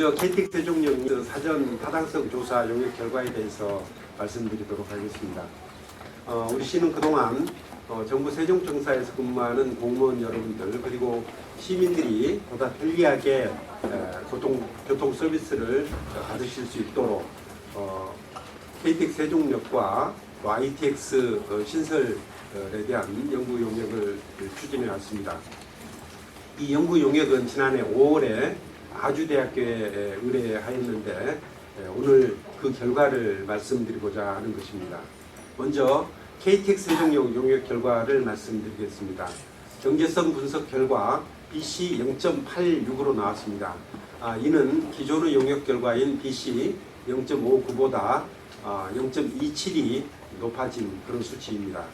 먼저 KTX 세종역 사전 타당성 조사 용역 결과에 대해서 말씀드리도록 하겠습니다. 어, 우리 시는 그동안 어, 정부 세종청사에서 근무하는 공무원 여러분들 그리고 시민들이 보다 편리하게 에, 교통, 교통 서비스를 받으실 수 있도록 어, KTX 세종역과 또 ITX 어, 신설에 대한 연구 용역을 추진해 왔습니다. 이 연구 용역은 지난해 5월에 아주대학교에 의뢰하였는데 에, 오늘 그 결과를 말씀드리고자 하는 것입니다. 먼저 KTX 세종역 용역 결과를 말씀드리겠습니다. 경제성 분석 결과 BC 0.86으로 나왔습니다. 아, 이는 기존의 용역 결과인 BC 0.59보다 아, 0.27이 높아진 그런 수치입니다.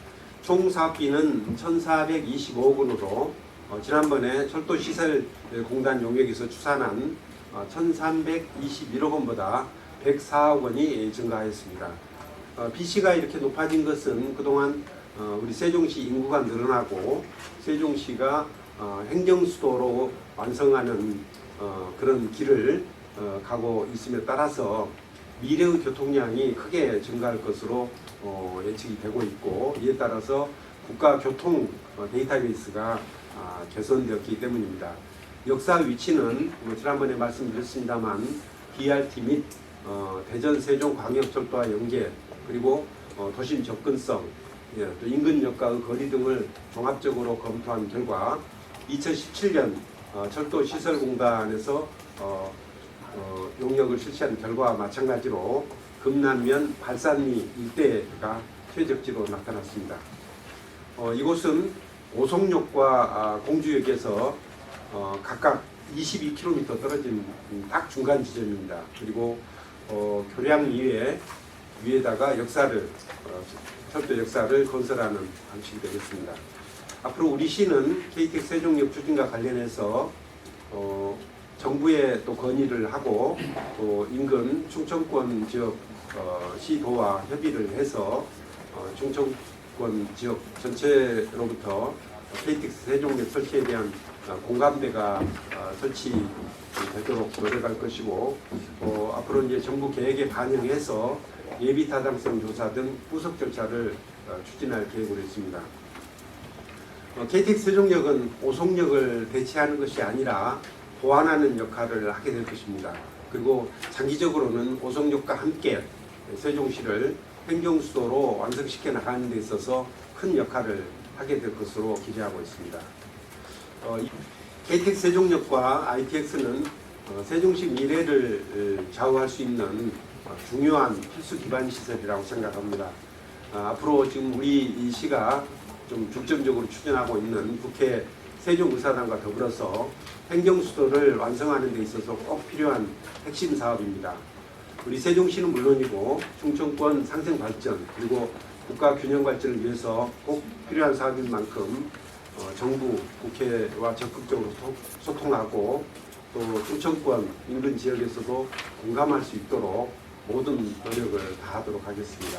총 사업비는 1,425억 원으로 어, 지난번에 철도 시설 공단 용역에서 추산한 어, 1,321억 원보다 104억 원이 증가하였습니다. 어, BC가 이렇게 높아진 것은 그동안 어, 우리 세종시 인구가 늘어나고 세종시가 어, 행정수도로 완성하는 어, 그런 길을 어, 가고 있음에 따라서 미래의 교통량이 크게 증가할 것으로 어, 예측이 되고 있고 이에 따라서 국가 교통 어, 데이터베이스가 아, 개선되었기 때문입니다. 역사 위치는 뭐 지난번에 말씀드렸습니다만 BRT 및 어, 대전 세종 광역철도와 연계 그리고 어, 도심 접근성 예, 또 인근역과의 거리 등을 종합적으로 검토한 결과 2017년 어, 철도 시설 공단에서 어, 어, 용역을 실시한 결과와 마찬가지로 금남면 발산리 일대가 최적지로 나타났습니다. 어, 이곳은 오송역과 아, 공주역에서 어, 각각 22km 떨어진 딱 중간 지점입니다. 그리고 어, 교량 위에 위에다가 역사를 어, 철도 역사를 건설하는 방식이 되겠습니다. 앞으로 우리 시는 KTX 세종역 추진과 관련해서 어, 정부에 또 건의를 하고 또 인근 충청권 지역 어, 시도와 협의를 해서 어, 충청 권 지역 전체로부터 KTX 세종역 설치에 대한 어, 공감대가 어, 설치되도록 노력할 것이고 어, 앞으로 이제 정부 계획에 반영해서 예비 타당성 조사 등 후속 절차를 어, 추진할 계획으로 있습니다. 어, KTX 세종역은 오송역을 대체하는 것이 아니라 보완하는 역할을 하게 될 것입니다. 그리고 장기적으로는 오송역과 함께 세종시를 행정수도로 완성시켜 나가는 데 있어서 큰 역할을 하게 될 것으로 기대하고 있습니다. 어, 이 KTX 세종역과 ITX는 어, 세종시 미래를 어, 좌우할 수 있는 어, 중요한 필수 기반 시설이라고 생각합니다. 아, 앞으로 지금 우리 이 시가 좀 중점적으로 추진하고 있는 국회 세종의사당과 더불어서 행정수도를 완성하는 데 있어서 꼭 필요한 핵심 사업입니다. 우리 세종시는 물론이고 충청권 상생 발전 그리고 국가 균형 발전을 위해서 꼭 필요한 사업인 만큼 어, 정부, 국회와 적극적으로 소- 소통하고 또 충청권 인근 지역에서도 공감할 수 있도록 모든 노력을 다하도록 하겠습니다.